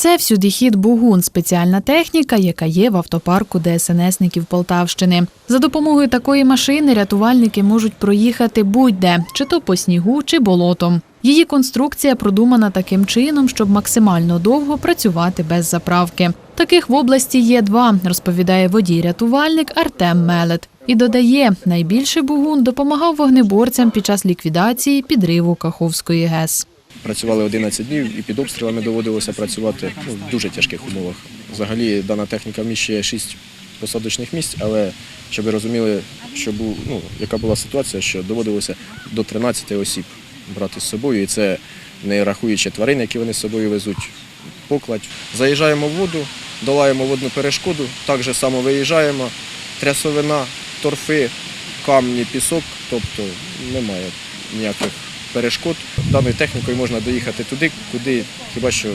Це всюдихід Бугун, спеціальна техніка, яка є в автопарку ДСНСників Полтавщини. За допомогою такої машини рятувальники можуть проїхати будь-де, чи то по снігу, чи болотом. Її конструкція продумана таким чином, щоб максимально довго працювати без заправки. Таких в області є два, розповідає водій-рятувальник Артем Мелет. І додає, найбільше Бугун допомагав вогнеборцям під час ліквідації підриву Каховської ГЕС. Працювали 11 днів і під обстрілами доводилося працювати ну, в дуже тяжких умовах. Взагалі дана техніка вміщує 6 посадочних місць, але щоб ви розуміли, що був, ну, яка була ситуація, що доводилося до 13 осіб брати з собою, і це не рахуючи тварин, які вони з собою везуть, покладь. Заїжджаємо в воду, долаємо водну перешкоду, так же само виїжджаємо, трясовина, торфи, камні, пісок, тобто немає ніяких перешкод. Даною технікою можна доїхати туди, куди хіба що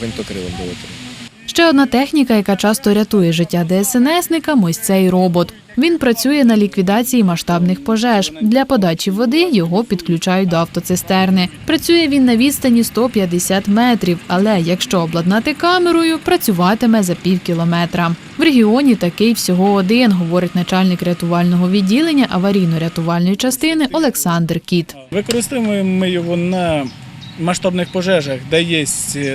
винтокрилом долетимо. Ще одна техніка, яка часто рятує життя ДСНСника, ось цей робот. Він працює на ліквідації масштабних пожеж. Для подачі води його підключають до автоцистерни. Працює він на відстані 150 метрів, але якщо обладнати камерою, працюватиме за пів кілометра. В регіоні такий всього один, говорить начальник рятувального відділення аварійно-рятувальної частини Олександр Кіт. Використовуємо ми його на масштабних пожежах, де є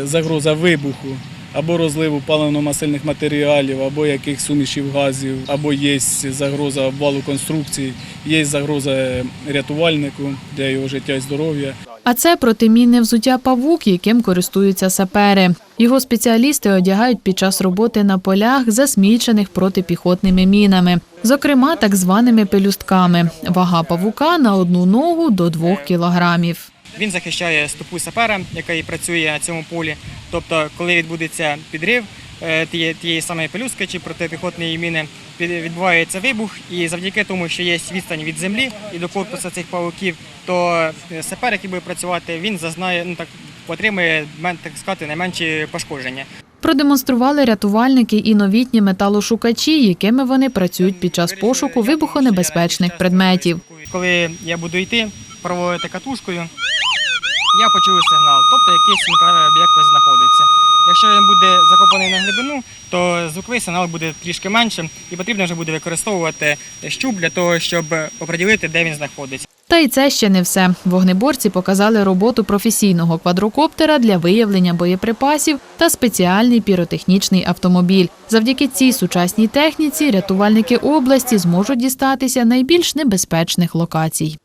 загроза вибуху або розливу паливно-масильних матеріалів, або яких сумішів газів, або є загроза обвалу конструкцій, є загроза рятувальнику для його життя і здоров'я. А це протимінне взуття павук, яким користуються сапери. Його спеціалісти одягають під час роботи на полях, засмічених протипіхотними мінами, зокрема так званими пелюстками. Вага павука на одну ногу до 2 кілограмів. Він захищає стопу сапера, який працює на цьому полі. Тобто, коли відбудеться підрив е, тієї, самої пелюстки чи протипіхотної міни, відбувається вибух, і завдяки тому, що є відстань від землі і до корпусу цих павуків, то е, сапер, який буде працювати, він зазнає, ну так отримує так сказати, найменші пошкодження. Продемонстрували рятувальники і новітні металошукачі, якими вони працюють під час пошуку вибухонебезпечних предметів. Коли я буду йти, проводити катушкою, я почую сигнал, тобто якийсь центральний об'єкт ось знаходиться. Якщо він буде закопаний на глибину, то звуковий сигнал буде трішки меншим і потрібно вже буде використовувати щуп для того, щоб оприділити, де він знаходиться. Та й це ще не все. Вогнеборці показали роботу професійного квадрокоптера для виявлення боєприпасів та спеціальний піротехнічний автомобіль. Завдяки цій сучасній техніці рятувальники області зможуть дістатися найбільш небезпечних локацій.